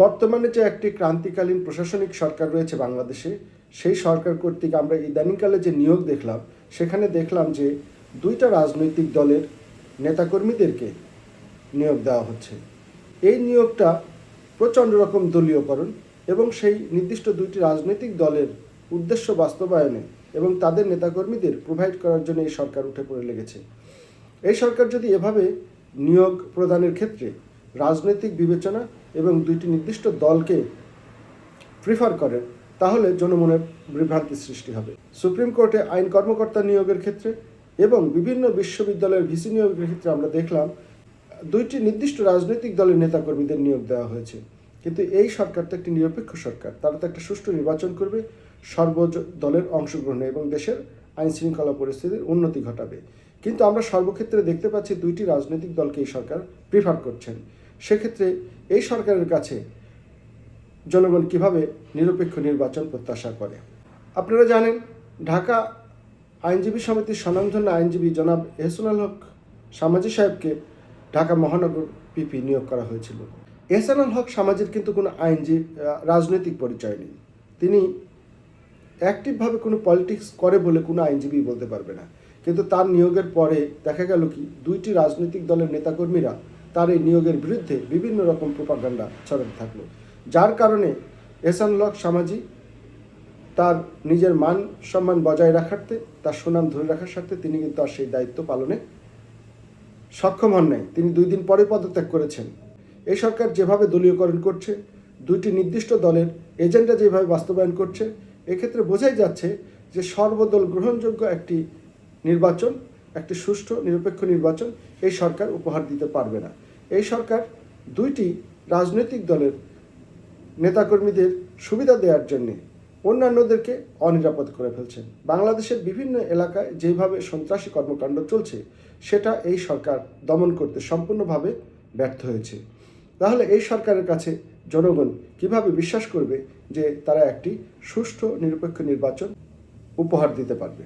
বর্তমানে যে একটি ক্রান্তিকালীন প্রশাসনিক সরকার রয়েছে বাংলাদেশে, সেই সরকার কর্তৃক আমরা ইদানিংকালে যে নিয়োগ দেখলাম, সেখানে দেখলাম যে দুইটা রাজনৈতিক দলের নেতাকর্মীদেরকে নিয়োগ দেওয়া হচ্ছে। এই নিয়োগটা প্রচণ্ড রকম দলীয়করণ এবং সেই নির্দিষ্ট দুইটি রাজনৈতিক দলের উদ্দেশ্য বাস্তবায়নে এবং তাদের নেতাকর্মীদের প্রোভাইড করার জন্য এই সরকার উঠে পড়ে লেগেছে। এই সরকার যদি এভাবে নিয়োগ প্রদানের ক্ষেত্রে রাজনৈতিক বিবেচনা এবং দুইটি নির্দিষ্ট দলকে প্রিফার করে তাহলে জনমনে বিভ্রান্তি সৃষ্টি হবে। সুপ্রিম কোর্টে আইন কর্মকর্তা নিয়োগের ক্ষেত্রে এবং বিভিন্ন বিশ্ববিদ্যালয়ের ভিসি নিয়োগের ক্ষেত্রে আমরা দেখলাম, দুইটি নির্দিষ্ট রাজনৈতিক দলের নেতাকর্মীদের নিয়োগ দেওয়া হয়েছে। কিন্তু এই সরকার তো একটি নিরপেক্ষ সরকার, তারা তো একটা সুষ্ঠু নির্বাচন করবে সর্ব দলের অংশগ্রহণে এবং দেশের আইন শৃঙ্খলা পরিস্থিতির উন্নতি ঘটাবে। কিন্তু আমরা সর্বক্ষেত্রে দেখতে পাচ্ছি দুইটি রাজনৈতিক দলকে এই সরকার প্রিফার করছেন। সেক্ষেত্রে এই সরকারের কাছে জনগণ কীভাবে নিরপেক্ষ নির্বাচন প্রত্যাশা করে? আপনারা জানেন, ঢাকা আইনজীবী সমিতির স্বনামধন্য আইনজীবী জনাব এহসানুল হক সামাজি সাহেবকে ঢাকা মহানগর পিপি নিয়োগ করা হয়েছিল। এহসানুল হক সামাজির কিন্তু কোনো আইনজীবী রাজনৈতিক পরিচয় নেই। তিনি অ্যাক্টিভভাবে কোনো পলিটিক্স করে বলে কোনো আইনজীবী বলতে পারবে না। কিন্তু তার নিয়োগের পরে দেখা গেল কি, দুইটি রাজনৈতিক দলের নেতাকর্মীরা তার এই নিয়োগের বিরুদ্ধে বিভিন্ন রকম প্রোপাগান্ডা ছড়াতে থাকল। যার কারণে এহসানুল হক সামাজি তার নিজের মান সম্মান বজায় রাখার্থে তার সুনাম ধরে রাখার স্বার্থে তিনি কিন্তু আর সেই দায়িত্ব পালনে সক্ষম হন নাই। তিনি দুই দিন পরে পদত্যাগ করেছেন। এই সরকার যেভাবে দলীয়করণ করছে, দুইটি নির্দিষ্ট দলের এজেন্ডা যেভাবে বাস্তবায়ন করছে, এক্ষেত্রে বোঝাই যাচ্ছে যে সর্বদল গ্রহণযোগ্য একটি নির্বাচন একটি সুষ্ঠু, নিরপেক্ষ নির্বাচন এই সরকার উপহার দিতে পারবে না। এই সরকার দুইটি রাজনৈতিক দলের নেতাকর্মীদের সুবিধা দেওয়ার জন্যে অন্যান্যদেরকে অনিরাপদ করে ফেলছেন। বাংলাদেশের বিভিন্ন এলাকায় যেভাবে সন্ত্রাসী কর্মকাণ্ড চলছে, সেটা এই সরকার দমন করতে সম্পূর্ণভাবে ব্যর্থ হয়েছে। তাহলে এই সরকারের কাছে জনগণ কীভাবে বিশ্বাস করবে যে তারা একটি সুষ্ঠু, নিরপেক্ষ নির্বাচন উপহার দিতে পারবে?